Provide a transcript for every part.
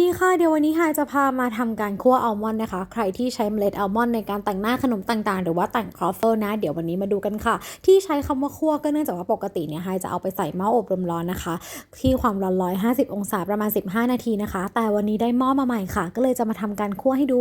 ดีค่ะเดี๋ยววันนี้ฮายจะพามาทำการคั่วอัลมอนด์นะคะ ใครที่ใช้เมล็ดอัลมอนด์ในการแต่งหน้าขนมต่างๆ หรือว่าแต่งครอฟเฟิลนะ เดี๋ยววันนี้มาดูกันค่ะ ที่ใช้คำว่าคั่วก็เนื่องจากว่าปกติเนี่ยฮายจะเอาไปใส่หม้ออบลมร้อนนะคะ ที่ความร้อน 150 องศาประมาณ 15 นาทีนะคะ แต่วันนี้ได้หม้อมาใหม่ค่ะ ก็เลยจะมาทำการคั่วให้ดู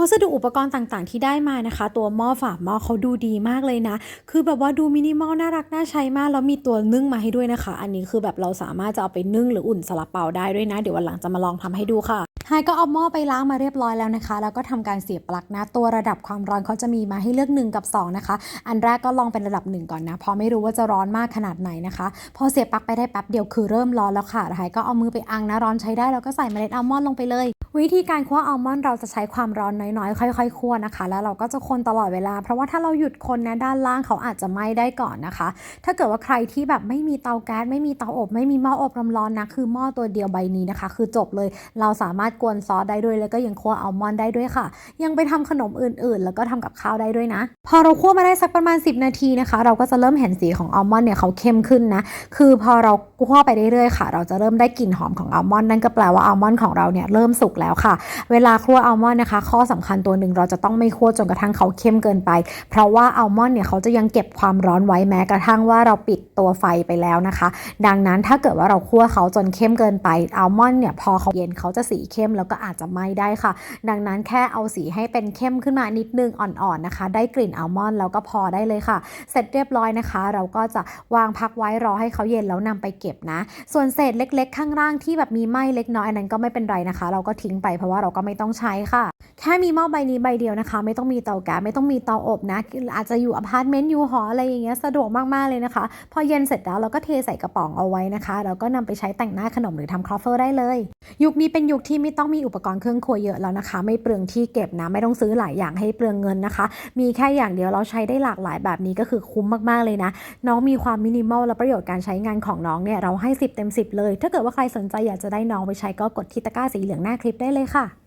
วัสดุอุปกรณ์ต่างๆ ที่ได้มานะคะ ตัวหม้อฝาหม้อเขาดูดีมากเลยนะ คือแบบว่าดูมินิมอลน่ารักน่าใช้มากแล้วมีตัวนึ่งมาให้ด้วยนะคะ อันนี้คือแบบเราสามารถจะเอาไปนึ่งหรืออุ่นซาลาเปาได้ด้วยนะ เดี๋ยววันหลังจะมาลองทำให้ดูค่ะ ไฮก็เอาหม้อไปล้างมาเรียบร้อยแล้วนะคะ แล้วก็ทำการเสียบปลั๊กนะ ตัวระดับความร้อนเขาจะมีมาให้เลือก 1 กับ 2 นะคะ อันแรกก็ลองเป็นระดับ 1 ก่อนนะ เพราะไม่รู้ว่าจะร้อนมากขนาดไหนนะคะ พอเสียบปลั๊กไปได้แป๊บเดียวคือเริ่มร้อนแล้วค่ะไฮก็เอามือไปอังนะร้อนใช้ได้แล้วก็ใส่เมล็ดอัลมอนด์ลงไปเลย วิธีการคั่วอัลมอนด์เราจะใช้ความร้อนน้อยๆ ค่อยๆคั่วนะคะ แล้วเราก็จะคนตลอดเวลา เพราะว่าถ้าเราหยุดคนนะด้านล่างเขาอาจจะไหม้ได้ก่อนนะคะ ถ้าเกิดว่าใครที่แบบไม่มีเตาแก๊สไม่มีเตาอบ ไม่มีหม้ออบร้อนนะคือหม้อตัวเดียวใบนี้นะคะ คือจบเลยเราสามารถกวนซอสได้ด้วย แล้วก็ยังคั่วอัลมอนด์ได้ด้วยค่ะ ยังไปทำขนมอื่นๆ แล้วก็ทำกับข้าวได้ด้วยนะ พอเราคั่วมาได้สักประมาณ 10 นาทีนะคะ เราก็จะเริ่มเห็นสีของอัลมอนด์เนี่ยเขาเข้มขึ้นนะ คือพอเราคั่วไปเรื่อยๆค่ะ เราจะเริ่มได้กลิ่นหอมของอัลมอนด์นั่นก็แปลว่าอัลมอนด์ของเราเนี่ยเริ่มสุกแล้วค่ะ เวลาคั่วอัลมอนด์นะคะ ข้อสำคัญตัวหนึ่งเราจะต้องไม่คั่วจนกระทั่งเขาเข้มเกินไป เพราะว่าอัลมอนด์เนี่ยเขาจะยังเก็บความร้อนไว้แม้กระทั่งว่าเราปิดตัวไฟไปแล้วนะคะ ดังนั้นถ้าเกิดว่าเราคั่วเขาจนเข้มเกินไปอัลมอนด์เนี่ยพอเขาเย็นเขาจะสีเข้มแล้วก็อาจจะไหม้ได้ค่ะ ดังนั้นแค่เอาสีให้เป็นเข้มขึ้นมานิดนึงอ่อนๆนะคะ ได้กลิ่นอัลมอนด์แล้วก็พอได้เลยค่ะ เสร็จเรียบร้อยนะคะ เราก็จะวางพักไว้รอให้เขาเย็นแล้วนำไปเก็บนะ ส่วนเศษเล็ก ๆ ข้างล่างที่แบบมีไหม้เล็กน้อยอันนั้นก็ไม่เป็นไรนะคะ เราก็ทิ้งไปเพราะว่าเราก็ไม่ต้องใช้ค่ะ แค่มีหม้อใบนี้ใบเดียวนะคะ ไม่ต้องมีเตาแก๊สไม่ต้องมีเตาอบนะ อาจจะอยู่อพาร์ตเมนต์อยู่หออะไรอย่างเงี้ยสะดวกมากๆเลยนะคะ พอเย็นเสร็จแล้วเราก็เทใส่กระป๋องเอาไว้นะคะแล้วก็นำไปใช้แต่งหน้าขนมหรือทำครอฟเฟิลได้เลย ยุคนี้เป็นยุคที่ไม่ต้องมีอุปกรณ์เครื่องครัวเยอะแล้วนะคะ ไม่เปลืองที่เก็บนะ ไม่ต้องซื้อหลายอย่างให้เปลืองเงินนะคะ มีแค่อย่างเดียวเราใช้ได้หลากหลายแบบนี้ก็คือคุ้มมากๆเลยนะ น้องมีความมินิมอลและประโยชน์การใช้งานของน้องเนี่ยเราให้ 10 เต็ม 10 เลย ถ้าเกิดว่าใครสนใจอยากจะได้น้องไปใช้ก็กดที่ตะกร้าสีเหลืองหน้าคลิปได้เลยค่ะ